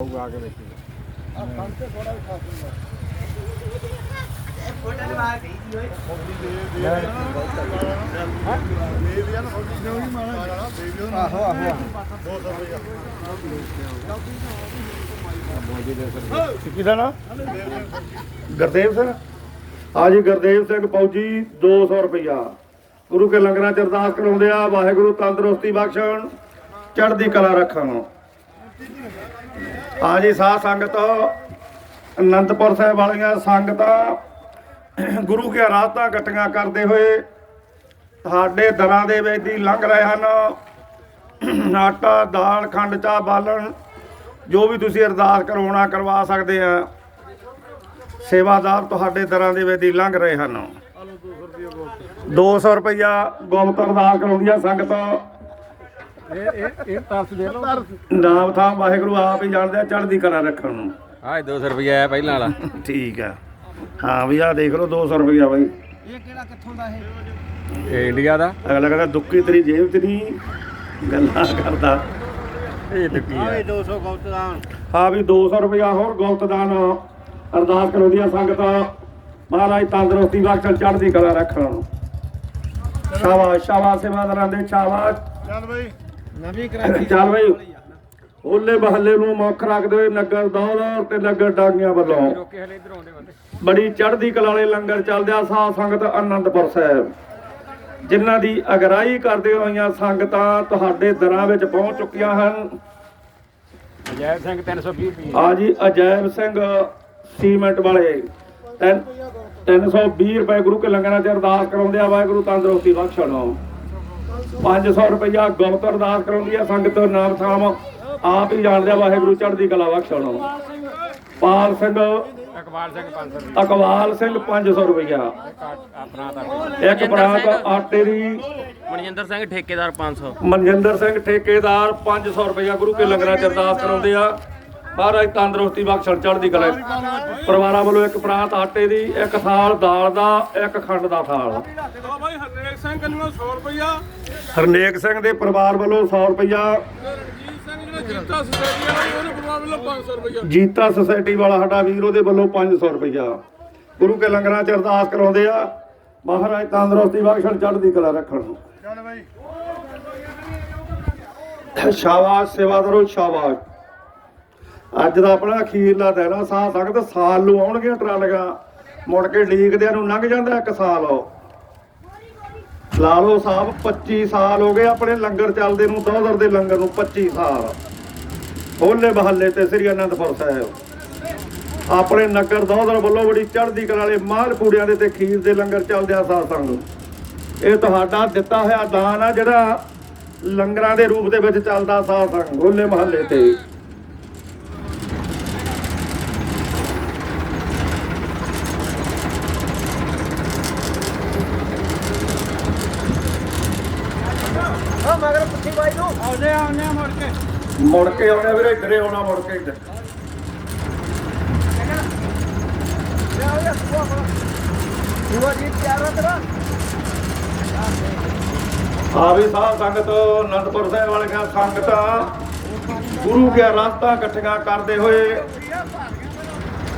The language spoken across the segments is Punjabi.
ਹੋਊਗਾ ਆ ਕੇ ਦੇਖੀ। ਆਹੋ ਆਹੋ ਕੀ ਦਾ ਨਾ? ਗੁਰਦੇਵ ਸਿੰਘ? ਹਾਂਜੀ ਗੁਰਦੇਵ ਸਿੰਘ ਫੌਜੀ 200 ਰੁਪਇਆ ਗੁਰੂ ਕੇ ਲੰਗਰਾਂ ਚ ਅਰਦਾਸ ਕਰਾਉਂਦੇ ਆ ਵਾਹਿਗੁਰੂ ਤੰਦਰੁਸਤੀ ਬਖਸ਼ਣ ਚੜ੍ਹਦੀ ਕਲਾ ਰੱਖਣ। ਹਾਂਜੀ ਸਾਧ ਸੰਗਤ, ਅਨੰਦਪੁਰ ਸਾਹਿਬ ਵਾਲੀਆਂ ਸੰਗਤਾਂ, ਗੁਰੂ ਕੇ ਰਾਤਾਂ ਇਕੱਠੀਆਂ ਕਰਦੇ ਹੋਏ ਤੁਹਾਡੇ ਦਰਾਂ ਦੇ ਵਿੱਚ ਦੀ ਲੰਘ ਰਹੇ ਹਨ। ਆਟਾ, ਦਾਲ, ਖੰਡ, ਚਾਹ, ਬਾਲਣ, ਜੋ ਵੀ ਤੁਸੀਂ ਅਰਦਾਸ ਕਰਵਾਉਣਾ, ਕਰਵਾ ਸਕਦੇ ਆ। ਸੇਵਾਦਾਰ ਤੁਹਾਡੇ ਦਰਾਂ ਦੇ ਵਿੱਚ ਦੀ ਲੰਘ ਰਹੇ ਹਨ। 200 ਰੁਪਇਆ ਗੁਪਤ ਅਰਦਾਸ ਕਰਾਉਂਦੀ ਆ ਸੰਗਤ। ਇਹ ਇਹ ਇਹ ਤਰਸ ਦੇ ਲਓ ਨਾਮ ਥਾਂ ਵਾਹਿਗੁਰੂ ਆਪ ਹੀ ਜਾਣਦੇ ਚੜ੍ਹਦੀ ਕਲਾ ਰੱਖਣ ਨੂੰ। ਆਹ 200 ਰੁਪਏ ਆਇਆ ਪਹਿਲਾਂ ਵਾਲਾ। ਠੀਕ ਆ। ਹਾਂ ਵੀ ਆ ਦੇਖ ਲਓ 200 ਰੁਪਇਆ ਬਾਈ। ਇਹ ਕਿਹੜਾ ਕਿੱਥੋਂ ਦਾ ਇਹ? ਇਹ ਇੰਡੀਆ ਦਾ? ਅਗਲਾ ਕਹਿੰਦਾ ਦੁੱਕੀ ਤੇਰੀ ਜੇਬ 'ਚ ਨਹੀਂ ਗੱਲਾਂ ਕਰਦਾ। ਇਹ ਟੁੱਕੀ ਆ। 200 ਗੌਤਦਾਨ। ਹਾਂ ਵੀ 200 ਰੁਪਇਆ ਹੋਰ ਗੁਪਤ ਦਾਨ ਅਰਦਾਸ ਕਰਾਉਂਦੀ ਆ ਸੰਗਤ। ਮਹਾਰਾਜ ਤੰਦਰੁਸਤੀ ਬਖਸ਼ਣ ਚੜ੍ਹਦੀ ਕਲਾ ਰੱਖਣ। ਸ਼ਾਬਾਸ਼ ਸ਼ਾਬਾਸ਼ ਸੇਵਾਦਾਰਾਂ ਦੇ ਸ਼ਾਬਾਸ਼। ਨਵੀਂ ਕ੍ਰਾਂਤੀ ਚੱਲ ਬਈ। ਹੋਲੇ ਬਹੱਲੇ ਨੂੰ ਮੁੱਖ ਰੱਖਦੇ ਹੋਏ ਨਗਰ ਦੌਰ ਤੇ ਨਗਰ ਡਾਂਗੀਆਂ ਵੱਲੋਂ। ਬੜੀ ਚੜ੍ਹਦੀ ਕਲਾ ਵਾਲੇ ਲੰਗਰ ਚੱਲਦਿਆ ਸਾਧ ਸੰਗਤ ਆਨੰਦਪੁਰ ਸਾਹਿਬ। ਜਿਨ੍ਹਾਂ ਦੀ ਅਗਰਾਈ ਕਰਦੇ ਹੋਈਆਂ ਸੰਗਤਾਂ ਤੁਹਾਡੇ ਦਰਾਂ ਵਿੱਚ ਪਹੁੰਚ ਚੁੱਕੀਆਂ ਹਨ। ਅਜੈਬ ਸਿੰਘ 320 ਰੁਪਏ। ਆ ਜੀ ਅਜੈਬ ਸਿੰਘ ਸੀਮੈਂਟ ਵਾਲੇ। ਤਿੰਨ- 320 ਰੁਪਏ ਗੁਰੂ ਕੇ ਲੰਗਰਾਂ 'ਚ ਅਰਦਾਸ ਕਰਾਉਂਦੇ ਆ ਵਾਹਿਗੁਰੂ ਤੰਦਰੁਸਤੀ ਬਖਸ਼ਣ। 500 ਰੁਪਇਆ ਗੁਪਤ ਅਰਦਾਸ ਕਰਾਉਂਦੀ ਆ ਸੰਗਤ ਨਾਮ ਥਾਮ ਆਪ ਹੀ ਜਾਣਦੇ ਆ ਵਾਹਿਗੁਰੂ ਚੜ੍ਹਦੀ ਕਲਾ ਬਖਸ਼ਣ ਪਾਲ ਸਿੰਘ ਅਕਬਾਲ ਸਿੰਘ 500 ਰੁਪਏ ਅਕਵਾਲ ਸਿੰਘ 500 ਰੁਪਇਆ ਇੱਕ ਪ੍ਰਾਂਤ ਆਟੇ ਦੀ ਮਨਜਿੰਦਰ ਸਿੰਘ ਠੇਕੇਦਾਰ 500 ਮਨਜਿੰਦਰ ਸਿੰਘ ਠੇਕੇਦਾਰ 500 ਰੁਪਇਆ ਗੁਰੂ ਕੇ ਲੰਗਰਾਂ ਚ ਅਰਦਾਸ ਕਰਾਉਂਦੇ ਆ। ਮਹਾਰਾਜ ਤੰਦਰੁਸਤੀ ਬਖਸ਼ਣ ਚੜ੍ਹਦੀ ਕਲਾ ਪਰਿਵਾਰਾਂ ਵੱਲੋਂ ਇੱਕ ਪ੍ਰਾਂਤ ਆਟੇ ਦੀ ਇੱਕ ਥਾਲ ਦਾਲ ਦਾ ਇੱਕ ਖੰਡ ਦਾ ਥਾਲ। ਬਾਈ ਹਰਨੇਕ ਸਿੰਘ ਕੰਨੂ 100 ਰੁਪਇਆ ਹਰਨੇਕ ਸਿੰਘ ਦੇ ਪਰਿਵਾਰ ਵੱਲੋਂ 100 ਰੁਪਇਆ ਜੀਤਾ ਸੋਸਾਇਟੀ ਵਾਲਾ ਸੀ, ਉਹਨੂੰ ਪਰਵਾਹ ਵੱਲੋਂ 500 ਰੁਪਇਆ ਜੀਤਾ ਸੁਸਾਇਟੀ ਵਾਲਾ ਸਾਡਾ ਵੀਰ ਉਹਦੇ ਵੱਲੋਂ 500 ਰੁਪਇਆ ਗੁਰੂ ਕੇ ਲੰਗਰਾਂ ਚ ਅਰਦਾਸ ਕਰਾਉਂਦੇ ਆ ਮਹਾਰਾਜ ਤੰਦਰੁਸਤੀ ਬਖਸ਼ਣ ਚੜ੍ਹਦੀ ਕਲਾ ਰੱਖਣ ਚੱਲ ਬਾਈ। ਸ਼ਾਬਾਸ਼ ਸੇਵਾਦਾਰੋ ਸ਼ਾਬਾਸ਼। ਅੱਜ ਦਾ ਆਪਣਾ ਅਖੀਰਲਾ ਦਿਨ ਆ, ਸਾਹ ਸੰਗਤ ਸਾਲ ਨੂੰ ਆਉਣਗੀਆਂ ਟਰਾਲੀਆਂ। ਮੁੜ ਕੇ ਡੀਕਦਿਆਂ ਨੂੰ ਲੰਘ ਜਾਂਦਾ ਇੱਕ ਸਾਲ ਲਾ ਲਓ ਸਾਹਿਬ 25 ਸਾਲ ਹੋ ਗਏ ਆਪਣੇ ਲੰਗਰ ਚੱਲਦੇ ਨੂੰ ਦੋਦਰ ਦੇ ਲੰਗਰ ਨੂੰ 25 ਸਾਲ। ਹੋਲੇ ਬਹੱਲੇ ਤੇ ਸ੍ਰੀ ਅਨੰਦਪੁਰ ਸਾਹਿਬ। ਆਪਣੇ ਨਗਰ ਦੋਦਰ ਵੱਲੋਂ ਬੜੀ ਚੜ੍ਹਦੀ ਕਲਾ ਵਾਲੇ ਮਾਲ ਪੂੜਿਆਂ ਦੇ ਤੇ ਖੀਰ ਦੇ ਲੰਗਰ ਚੱਲਦੇ ਆ ਸਾਧ ਸੰਗਤ ਇਹ ਤੁਹਾਡਾ ਦਿੱਤਾ ਹੋਇਆ ਦਾਨ ਆ, ਜਿਹੜਾ ਲੰਗਰਾਂ ਦੇ ਰੂਪ ਦੇ ਵਿੱਚ ਚੱਲਦਾ ਸਾਧ ਸੰਗ, ਹੋਲੇ ਮਹੱਲੇ ਤੇ। ਆ ਮਗਰ ਪੁੱਠੀ ਬਾਈ ਨੂੰ। ਆਉਂਦੇ ਆਉਂਦੇ ਆ ਮੁੜ ਕੇ। ਮੁੜ ਕੇ ਆਉਣਾ ਵੀਰੇ ਇੱਧਰੇ ਆਉਣਾ ਮੁੜ ਕੇ ਇੱਧਰ। ਦੂਆ ਜੀ ਤਿਆਰ ਆ ਤੇਰਾ? ਆ ਵੀ ਸਾਧ ਸੰਗਤ ਅਨੰਦਪੁਰ ਸਾਹਿਬ ਵਾਲੀਆਂ ਸੰਗਤਾਂ ਗੁਰੂ ਕੇ ਰਸਤਾ ਇਕੱਠੀਆਂ ਕਰਦੇ ਹੋਏ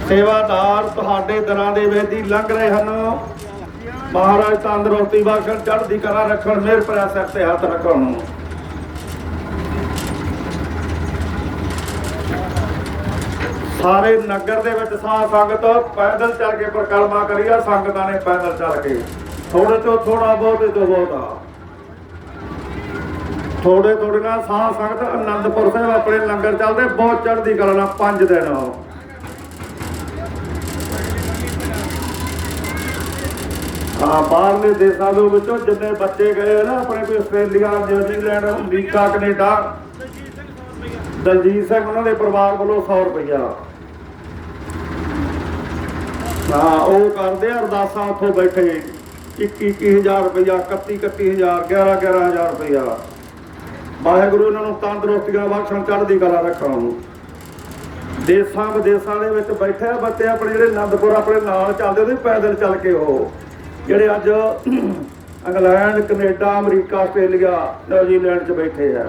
ਸੇਵਾਦਾਰ ਤੁਹਾਡੇ ਦਰਾਂ ਦੇ ਵਿੱਚ ਦੀ ਲੰਘ ਰਹੇ ਹਨ। ਮਹਾਰਾਜ ਤੰਦਰੁਸਤੀ ਬਖਸ਼ਣ, ਚੜ੍ਹਦੀ ਕਲਾ ਰੱਖਣ, ਮਿਹਰ ਭਰਿਆ ਸਿਰ ਤੇ ਹੱਥ ਰੱਖਣ। ਸਾਰੇ ਨਗਰ ਦੇ ਵਿੱਚ ਸਾਧ ਸੰਗਤ ਪੈਦਲ ਚੱਲ ਕੇ ਪ੍ਰਕਰਮਾ ਕਰੀਆ ਸੰਗਤਾਂ ਨੇ ਪੈਦਲ ਚੱਲ ਕੇ। ਥੋੜੇ ਤੋਂ ਥੋੜਾ ਬਹੁਤ ਤੋਂ ਬਹੁਤਾ। ਥੋੜੇ ਥੋੜੇ ਨਾਲ ਸਾਧ ਸੰਗਤ ਅਨੰਦਪੁਰ ਸਾਹਿਬ ਆਪਣੇ ਲੰਗਰ ਚੱਲਦੇ, ਬਹੁਤ ਚੜ੍ਹਦੀ ਕਲਾ ਨਾਲ ਪੰਜ ਦਿਨ। ਹਾਂ ਬਾਹਰਲੇ ਦੇਸ਼ਾਂ ਦੇ ਵਿੱਚੋਂ ਜਿੰਨੇ ਬੱਚੇ ਗਏ ਨਾ, ਆਪਣੇ ਕੋਈ Australia, New Zealand, America, Canada, Daljit Singh ਉਹਨਾਂ ਦੇ ਪਰਿਵਾਰ ਵੱਲੋਂ 100 ਰੁਪਇਆ ਹਾਂ, ਉਹ ਕਰਦੇ ਆ, ਅਰਦਾਸਾਂ ਉੱਥੋਂ ਬੈਠੇ। 21000 ਰੁਪਇਆ 31 31000 11 11000 ਰੁਪਇਆ ਵਾਹਿਗੁਰੂ ਇਹਨਾਂ ਨੂੰ ਤੰਦਰੁਸਤੀਆਂ ਬਖਸ਼ਣ, ਚੜ੍ਹਦੀ ਕਲਾ ਰੱਖਣ ਨੂੰ। ਦੇਸਾਂ ਵਿਦੇਸਾਂ ਦੇ ਵਿੱਚ ਬੈਠੇ ਆ ਬੱਚੇ, ਆਪਣੇ ਜਿਹੜੇ ਆਨੰਦਪੁਰ ਆਪਣੇ ਨਾਲ ਚੱਲਦੇ, ਉਹਦੇ ਪੈਦਲ ਚੱਲ ਕੇ ਉਹ। ਜਿਹੜੇ ਅੱਜ England, Canada, America, Australia, New Zealand 'ਚ ਬੈਠੇ ਆ।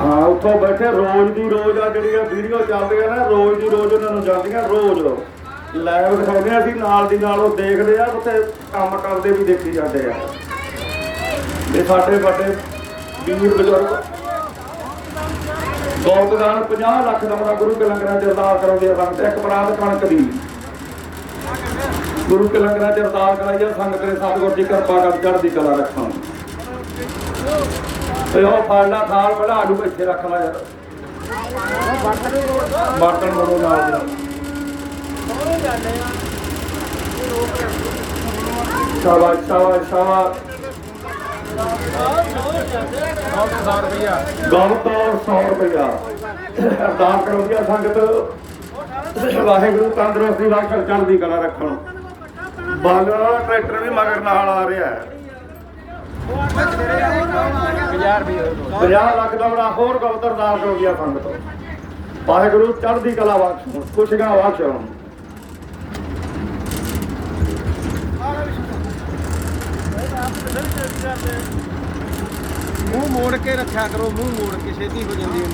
ਹਾਂ, ਉੱਥੋਂ ਬੈਠੇ ਰੋਜ਼ ਦੀ ਰੋਜ਼ ਆ, ਜਿਹੜੀਆਂ ਵੀਡੀਓ ਚੱਲਦੀਆਂ ਨਾ, ਰੋਜ਼ ਦੀ ਰੋਜ਼ ਉਹਨਾਂ ਨੂੰ ਜਾਂਦੀਆਂ, ਰੋਜ਼। ਲਾਈਵ ਦਿਖਾਉਂਦੇ ਆ ਅਸੀਂ, ਨਾਲ ਦੀ ਨਾਲ ਉਹ ਦੇਖਦੇ ਆ, ਉੱਥੇ ਕੰਮ ਕਰਦੇ ਵੀ ਦੇਖੀ ਜਾਂਦੇ ਆ। ਤੇ ਸਾਡੇ ਵੱਡੇ ਵੀਰ ਬਜ਼ੁਰਗ ਗੋਪਦਾਨ 50 ਲੱਖ ਦਾ ਬੜਾ ਗੁਰੂ ਕੇ ਲੰਗਰਾਂ ਚ ਅਰਦਾਸ ਕਰਾਉਂਦੇ ਆ ਸੰਗਤ, ਇੱਕ ਬਰਾਤ ਕਣਕ ਦੀ। ਗੁਰੂ ਕੇ ਲੰਗਰਾਂ ਚ ਅਰਦਾਸ ਕਰਾਈ ਆ, ਸੰਗਤ ਨੇ ਸਤਿਗੁਰ ਦੀ ਕਿਰਪਾ ਕਰ ਚੜ੍ਹਦੀ ਕਲਾ ਰੱਖਣ। ਤੇ ਉਹ ਫਾਲਣਾ ਥਾਲ ਬੜਾ ਆਡੂ ਇੱਥੇ ਰੱਖ ਲਾ ਯਾਰ। ਬਰਤਨ ਬਣੋ ਨਾਲ ਦੇ। ਨਾਲ। ਸ਼ਾਬਾਸ਼ ਸ਼ਾਬਾਸ਼ ਸ਼ਾਬਾਸ਼। 100 ਰੁਪਇਆ ਗਮ ਤੋਂ 100 ਰੁਪਇਆ ਅਰਦਾਸ ਕਰੋ ਜੀ ਸੰਗਤ ਵਾਹਿਗੁਰੂ ਤੰਦਰੁਸਤੀ ਰੱਖਣ ਚੜ੍ਹਦੀ ਕਲਾ ਰੱਖਣ। ਬਾਲਣ ਟਰੈਕਟਰ ਵੀ ਮਗਰ ਨਾਲ ਆ ਰਿਹਾ ਹੈ। 50 ਲੱਖ ਦਾ ਬੜਾ ਹੋਰ ਗਵਦਰ ਦਾਸ ਹੋ ਗਿਆ ਸੰਗਤ। ਵਾਹਿਗੁਰੂ ਚੜ੍ਹਦੀ ਕਲਾ ਬਖਸ਼ਣ, ਖੁਸ਼ੀਆਂ ਬਖਸ਼ਣ। ਮੂੰਹ ਮੋੜ ਕੇ ਰੱਖਿਆ ਕਰੋ, ਮੂੰਹ ਮੋੜ ਕੇ ਛੇਤੀ ਹੋ ਜਾਂਦੀ ਹੈ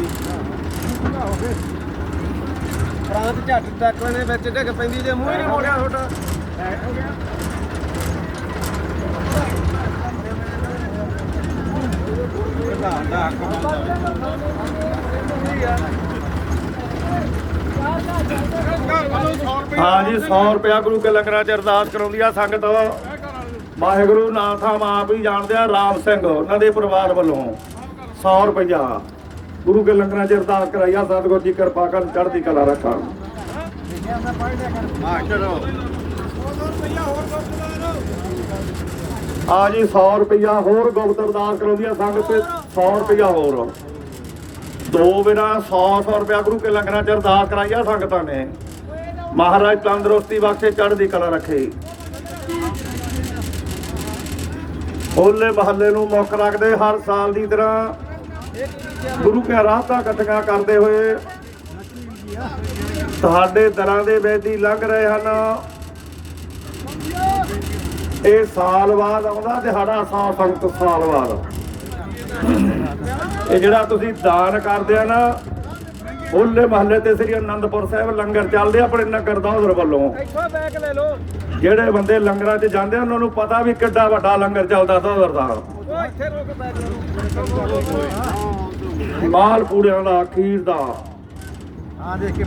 ਪ੍ਰਾਂਤ ਝੱਟ ਤੱਕ ਨੇ ਵਿੱਚ ਡਿੱਗ ਪੈਂਦੀ ਜੇ ਮੂੰਹ ਹੀ ਨਹੀਂ ਮੋੜਿਆ ਤੁਹਾਡਾ। ਹਾਂ ਜੀ 100 ਰੁਪਇਆ ਗੁਰੂ ਕੇ ਲੰਗਰਾਂ ਚ ਅਰਦਾਸ ਕਰਾਉਂਦੀ ਆ, ਸੰਗਤ ਵਾਹਿਗੁਰੂ ਨਾਥਾਂ ਆਪ ਹੀ ਜਾਣਦੇ ਆ ਰਾਮ ਸਿੰਘ ਉਹਨਾਂ ਦੇ ਪਰਿਵਾਰ ਵੱਲੋਂ 100 ਰੁਪਇਆ ਗੁਰੂ ਕੇ ਲੰਗਰਾਂ ਚ ਅਰਦਾਸ ਕਰਾਈ ਆ ਸਤਿਗੁਰ ਜੀ ਕਿਰਪਾ ਕਰਨ ਚੜ੍ਹਦੀ ਕਲਾ ਚਲੋ ਆ ਜੀ 100 ਰੁਪਇਆ ਹੋਰ ਗੁਪਤ ਅਰਦਾਸ ਕਰਾਉਂਦੀ ਆ ਸੰਗਤ 100 ਰੁਪਇਆ ਹੋਰ। ਦੋ ਬਿਨਾ 100 100 ਰੁਪਇਆ ਗੁਰੂ ਕੇ ਲੰਗਰਾਂ ਚ ਅਰਦਾਸ ਕਰਾਈ ਆ ਸੰਗਤਾਂ ਨੇ। ਮਹਾਰਾਜ ਤੰਦਰੁਸਤੀ ਬਖਸ਼ੇ ਚੜ੍ਹਦੀ ਕਲਾ ਰੱਖੇ। ਹੋਲੇ ਮਹੱਲੇ ਨੂੰ ਮੁੱਖ ਰੱਖਦੇ ਹਰ ਸਾਲ ਦੀ ਤਰ੍ਹਾਂ ਗੁਰੂ ਕੇ ਰਾਹਤਾਂ ਇਕੱਠੀਆਂ ਕਰਦੇ ਹੋਏ ਤੁਹਾਡੇ ਦਰਾਂ ਦੇ ਵੇਦੀ ਲੰਘ ਰਹੇ ਹਨ। ਇਹ ਸਾਲ ਬਾਅਦ ਆਉਂਦਾ, ਦਿਹਾੜਾ ਸਾਡਾ ਸੰਗਤ ਸਾਲ ਬਾਅਦ। ਇਹ ਜਿਹੜਾ ਤੁਸੀਂ ਦਾਨ ਕਰਦੇ ਆ ਨਾ, ਹੋਲੇ ਮਹੱਲੇ ਤੇ ਸ੍ਰੀ ਅਨੰਦਪੁਰ ਸਾਹਿਬ ਲੰਗਰ ਚੱਲਦੇ ਆਪਣੇ ਨਗਰ ਦੌਦਰ ਵੱਲੋਂ। ਇੱਥੋਂ ਬੈਗ ਲੈ ਲਓ ਜਿਹੜੇ ਬੰਦੇ ਲੰਗਰਾਂ 'ਚ ਜਾਂਦੇ ਆ ਉਹਨਾਂ ਨੂੰ ਪਤਾ ਵੀ ਕਿੱਡਾ ਵੱਡਾ ਲੰਗਰ ਚੱਲਦਾ ਦੌਦਰ ਦਾ ਉਹ ਇੱਥੇ ਰੋਕ ਬੈਗ ਲੈ ਮਾਲ ਪੂੜਿਆਂ ਦਾ ਖੀਰ ਦਾ। ਆ ਦੇਖ ਕੇ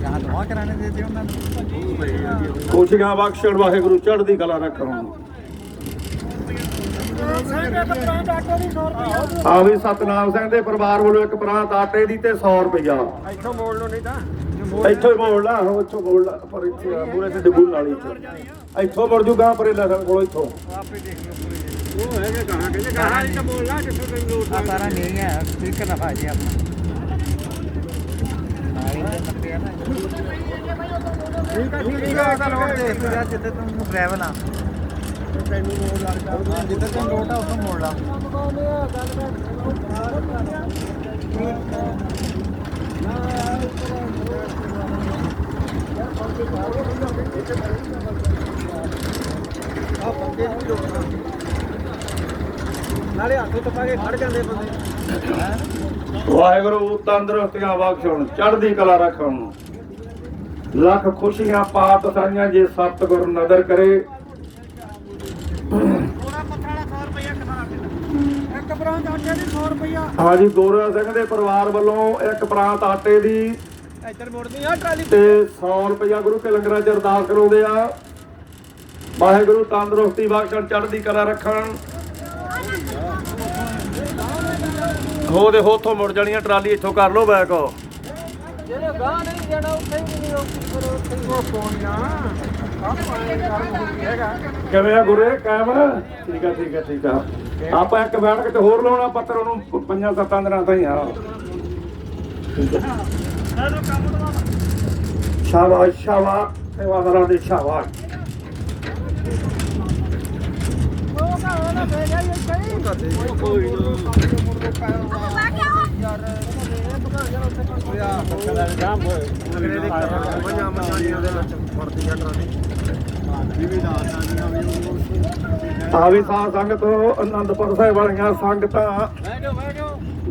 ਯਹਾਂ ਦੁਆ ਕਰਾਣੇ ਦੇ ਦਿਓ ਉਹਨਾਂ ਨੂੰ ਖੁਸ਼ੀਆਂ ਬਖਸ਼ਣ ਵਾਹਿਗੁਰੂ ਚੜ੍ਹਦੀ ਕਲਾ ਰੱਖਣ। ਆ ਵੀ ਸਤਨਾਮ ਸਿੰਘ ਦੇ ਪਰਿਵਾਰ ਵੱਲੋਂ ਇੱਕ ਪ੍ਰਾਂਤ ਆਟੇ ਦੀ ਤੇ 100 ਰੁਪਇਆ ਇੱਥੋਂ ਮੋੜ ਲਓ ਨਹੀਂ ਤਾਂ। ਇੱਥੋਂ ਹੀ ਮੋੜ ਲਾ ਉਹ ਇੱਥੋਂ ਮੋੜ ਲਾ ਪਰ ਇੱਥੇ ਆ ਮੂਰੇ ਤੇ ਡਬੂਲ ਵਾਲੀ ਇੱਥੇ। ਇੱਥੋਂ ਮੁੜ ਜੂਗਾ ਪਰੇ ਲਸਣ ਕੋਲ ਇੱਥੋਂ। ਆਪੇ ਦੇਖ ਲਓ ਉਹ ਹੈਗੇ ਕਹਾਂ ਕਹਿੰਦੇ ਕਹਾਂ ਹੀ ਤਾਂ ਬੋਲ ਲਾ ਜਿੱਥੋਂ ਤੈਨੂੰ ਲੋੜ ਆ ਸਾਰਾ ਨਹੀਂ ਹੈ ਸਪੀਕਰ ਨਾ ਭਾਜੀ ਆਪਣਾ ਠੀਕ ਹੈ ਠੀਕ ਹੈ ਤਾਂ ਲੋੜ ਦੇਖ ਤੂੰ ਯਾਰ ਜਿੱਥੇ ਤੂੰ ਡਰਾਈਵਰ ਆ। ਤੈਨੂੰ ਮੋੜ ਲਾ ਜਿੱਥੇ ਤੈਨੂੰ ਲੋੜ ਆ ਉੱਥੋਂ ਮੋੜ ਲਾ। ਆ ਪੱਕੇ ਵੀ ਲੋਕ ਨਾਲੇ ਹੱਥੋਂ ਤਪਾ ਕੇ ਖੜ ਜਾਂਦੇ ਬੰਦੇ ਵਾਹਿਗੁਰੂ ਤੰਦਰੁਸਤੀਆਂ ਬਖਸ਼ਣ ਚੜ੍ਹਦੀ ਕਲਾ ਰੱਖਣ। ਲੱਖ ਖੁਸ਼ੀਆਂ ਪਾਤ ਸਾਈਆਂ ਜੇ ਸਤਿਗੁਰ ਨਦਰ ਕਰੇ। ਇੱਕ ਪ੍ਰਾਂਤ ਆਟੇ ਦੀ 100 ਰੁਪਇਆ ਹਾਂਜੀ ਗੋਰਾ ਸਿੰਘ ਦੇ ਪਰਿਵਾਰ ਵੱਲੋਂ ਇੱਕ ਪ੍ਰਾਂਤ ਆਟੇ ਦੀ ਇੱਧਰ ਆ ਟਰਾਲੀ ਤੇ 100 ਰੁਪਇਆ ਗੁਰੂ ਕੇ ਲੰਗਰਾਂ 'ਚ ਅਰਦਾਸ ਕਰਾਉਂਦੇ ਆ। ਵਾਹਿਗੁਰੂ ਤੰਦਰੁਸਤੀ ਬਖਸ਼ਣ ਚੜ੍ਹਦੀ ਕਲਾ ਰੱਖਣ। ਹੋ ਦੇ ਹੋਥੋਂ ਮੁੜ ਜਾਣੀਆਂ ਟਰਾਲੀ ਇੱਥੋਂ ਕਰ ਲਓ ਬੈਕ। ਜਿਹੜੇ ਗਾਂ ਨਹੀਂ ਜਾਣਾ ਉੱਥੇ ਹੀ ਨਹੀਂ ਰੋਕੀ ਕਰੋ ਉੱਥੇ ਹੀ ਉਹ ਪੋਣੀਆਂ ਹੈਗਾ। ਕਿਵੇਂ ਆ ਗੁਰੇ ਕਾਇਮ? ਠੀਕ ਆ ਠੀਕ ਆ ਠੀਕ ਆ। ਆਪਾਂ ਇੱਕ ਬੈਠ ਕੇ ਤੇ ਹੋਰ ਲਾਉਣਾ ਪੱਤਰ ਉਹਨੂੰ ਪੰਜਾਂ ਸੱਤਾਂ ਦਿਨਾਂ ਤਾਈਂ ਆ ਠੀਕ ਆ। ਸ਼ਾਬਾਸ਼ ਸ਼ਾਬਾਸ਼ ਸੇਵਾਦਾਰਾਂ ਦੀ ਸ਼ਾਬਾਸ਼। ਕੋਈ ਸਾਧ ਸੰਗਤ, ਅਨੰਦਪੁਰ ਸਾਹਿਬ ਵਾਲੀਆਂ ਸੰਗਤਾਂ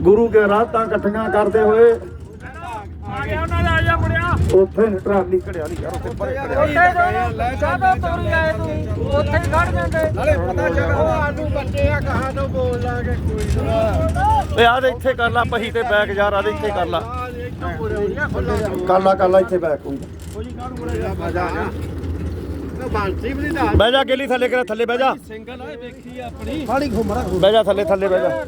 ਗੁਰੂ ਕੇ ਰਾਤਾਂ ਇਕੱਠੀਆਂ ਕਰਦੇ ਹੋਏ ਆ ਗਿਆ ਉਹਨਾਂ ਦਾ ਆ ਜਾ ਮੁੜਿਆ ਉੱਥੇ ਨੀ ਟਰਾਲੀ ਘੜਿਆ ਨਹੀਂ ਯਾਰ ਉੱਥੇ ਪਰੇ ਘੜਿਆ ਕਾਹਦਾ ਤੋਰੀ ਆਏ ਤੂੰ? ਉੱਥੇ ਹੀ ਖੜ ਜਾਂਦੇ। ਨਾਲੇ ਪਤਾ ਚੱਲ ਉਹ ਆਲੂ ਬੱਚੇ ਆ ਕਹਾਂ ਤੋਂ ਬੋਲ ਲਾਂਗੇ ਕੋਈ ਨਾ। ਓਏ ਦੇ ਇੱਥੇ ਕਰ ਲਾ ਪਹੀ ਤੇ ਬੈਕ ਯਾਰ ਆ ਦੇ ਇੱਥੇ ਕਰ ਲਾ। ਕਰ ਲਾ ਕਰ ਲਾ ਇੱਥੇ ਬੈਕ ਕੋਈ। ਮਜ਼ਾ ਆ ਬਾਂਸੀ ਵੀ ਨਾ ਬਹਿ ਜਾ ਗੇਲੀ ਥੱਲੇ ਕਰ ਥੱਲੇ ਬਹਿ ਜਾ। ਸਿੰਗਲ ਆ ਵੇਖੀ ਆਪਣੀ। ਫਾੜੀ ਘੁੰਮਰਾ ਬਹਿ ਜਾ ਥੱਲੇ ਥੱਲੇ ਬਹਿ ਜਾ।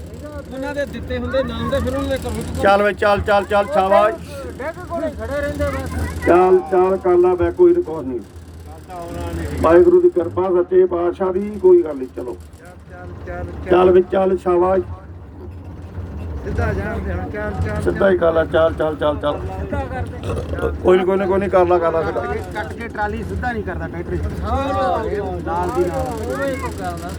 ਉਹਨਾਂ ਦੇ ਦਿੱਤੇ ਹੁੰਦੇ ਨਾਮ ਦੇ ਫਿਰ ਉਹਨੇ ਚੱਲ ਵੇ ਚੱਲ ਚੱਲ ਚੱਲ ਸ਼ਾਬਾਸ਼ ਡੇਕ ਕੋਲੇ ਖੜੇ ਰਹਿੰਦੇ ਬਸ। ਚੱਲ ਚੱਲ ਕਰ ਲਾ ਬੈ ਕੋਈ ਰਿਕਾਰਡ ਨਹੀਂ। ਵਾਹਿਗੁਰੂ ਦੀ ਕਿਰਪਾ ਸੱਚੇ ਪਾਤਸ਼ਾਹ ਦੀ ਕੋਈ ਗੱਲ ਨਹੀਂ ਚਲੋ। ਚੱਲ ਚੱਲ ਚੱਲ ਵੀ ਚੱਲ ਸ਼ਾਬਾਸ਼ ਸਿੱਧਾ ਜਾ ਚੱਲ ਚੱਲ ਸਿੱਧਾ ਹੀ ਕਰ ਲਾ ਚੱਲ ਚੱਲ ਚੱਲ ਚੱਲ। ਸਿੱਧਾ ਕਰਦੇ ਕੋਈ ਨਹੀਂ ਕੋਈ ਨਹੀਂ ਕੋਈ ਨਹੀਂ ਕਰ ਲਾ ਕਰ ਲਾ ਸਿੱਧਾ। ਕੱਟ ਕੇ ਟਰਾਲੀ ਸਿੱਧਾ ਨਹੀਂ ਕਰਦਾ ਟਰੈਕਟਰ ਨਾਲ ਦੀ ਨਾਲ। ਉਹ ਹੀ। ਕਰਦਾ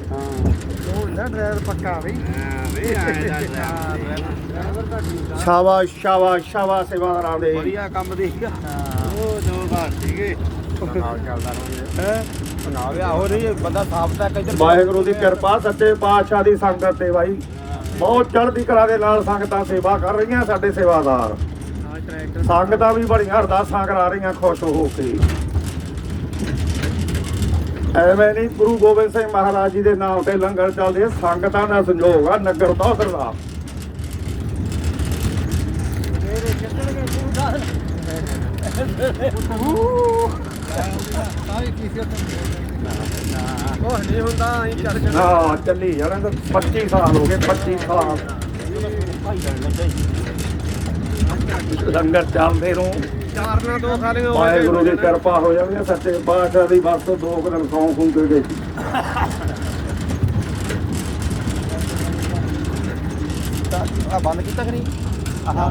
ਉਹ ਨਾ ਡਰਾਈਵਰ ਪੱਕਾ ਬਈ ਹਾਂ ਬਈ ਡਰਾਈਵਰ। ਤਾਂ ਠੀਕ ਆ। ਸ਼ਾਬਾਸ਼ ਸ਼ਾਬਾਸ਼ ਸ਼ਾਬਾਸ਼ ਸੇਵਾਦਾਰਾਂ ਦੇ ਵਧੀਆ ਕੰਮ ਦੇਗਾ ਉਹ ਦੋ ਘਰ ਸੀਗੇ। ਨਾਲ ਚੱਲਦਾ ਰਹੇ ਨਾ ਵੀ ਆਹੋ ਨਹੀਂ ਬੰਦਾ ਸਾਫ਼ ਤੱਕ ਇੱਧਰ ਵਾਹਿਗੁਰੂ ਦੀ ਕਿਰਪਾ ਸੱਚੇ ਪਾਤਸ਼ਾਹ ਦੀ ਸੰਗਤ ਤੇ ਬਾਈ। ਬਹੁਤ ਚੜ੍ਹਦੀ ਕਲਾ ਦੇ ਨਾਲ ਸੰਗਤਾਂ ਸੇਵਾ ਕਰ ਰਹੀਆਂ ਸਾਡੇ ਸੇਵਾਦਾਰ। ਸੰਗਤਾਂ ਵੀ ਬੜੀਆਂ ਅਰਦਾਸਾਂ ਕਰਾ ਰਹੀਆਂ, ਖੁਸ਼ ਹੋ ਕੇ। ਐਵੇਂ ਨਹੀਂ ਗੁਰੂ ਗੋਬਿੰਦ ਸਿੰਘ ਮਹਾਰਾਜ ਜੀ ਦੇ ਨਾਮ ਤੇ ਲੰਗਰ ਚੱਲਦੇ, ਸੰਗਤਾਂ ਦਾ ਸੰਯੋਗ ਆ ਨਗਰ ਦੋਸਰ ਦਾ। ਸਾਰੀ ਕਿਸੇ ਉਹ ਨਹੀਂ ਹੁੰਦਾ ਅਸੀਂ ਚੜ ਕੇ ਹਾਂ। ਚੱਲੀ ਜਾਣਾ ਤਾਂ 25 ਸਾਲ ਹੋ ਗਏ 25 ਸਾਲ। ਲੰਗਰ ਚੱਲਦੇ ਨੂੰ ਚਾਰ ਨਾਲ ਦੋ ਖਾਲੀਆਂ ਹੋ ਵਾਹਿਗੁਰੂ ਦੀ ਕਿਰਪਾ ਹੋ ਜਾਵੇ ਸੱਚੇ ਪਾਤਸ਼ਾਹ ਦੀ ਬਸ ਤੋਂ ਦੋ ਕੁ ਦਿਨ ਸੌਂ ਖੂੰ ਕੇ ਗਏ। ਬੰਦ ਕੀਤਾ ਕਿ ਨਹੀਂ? ਆਹ।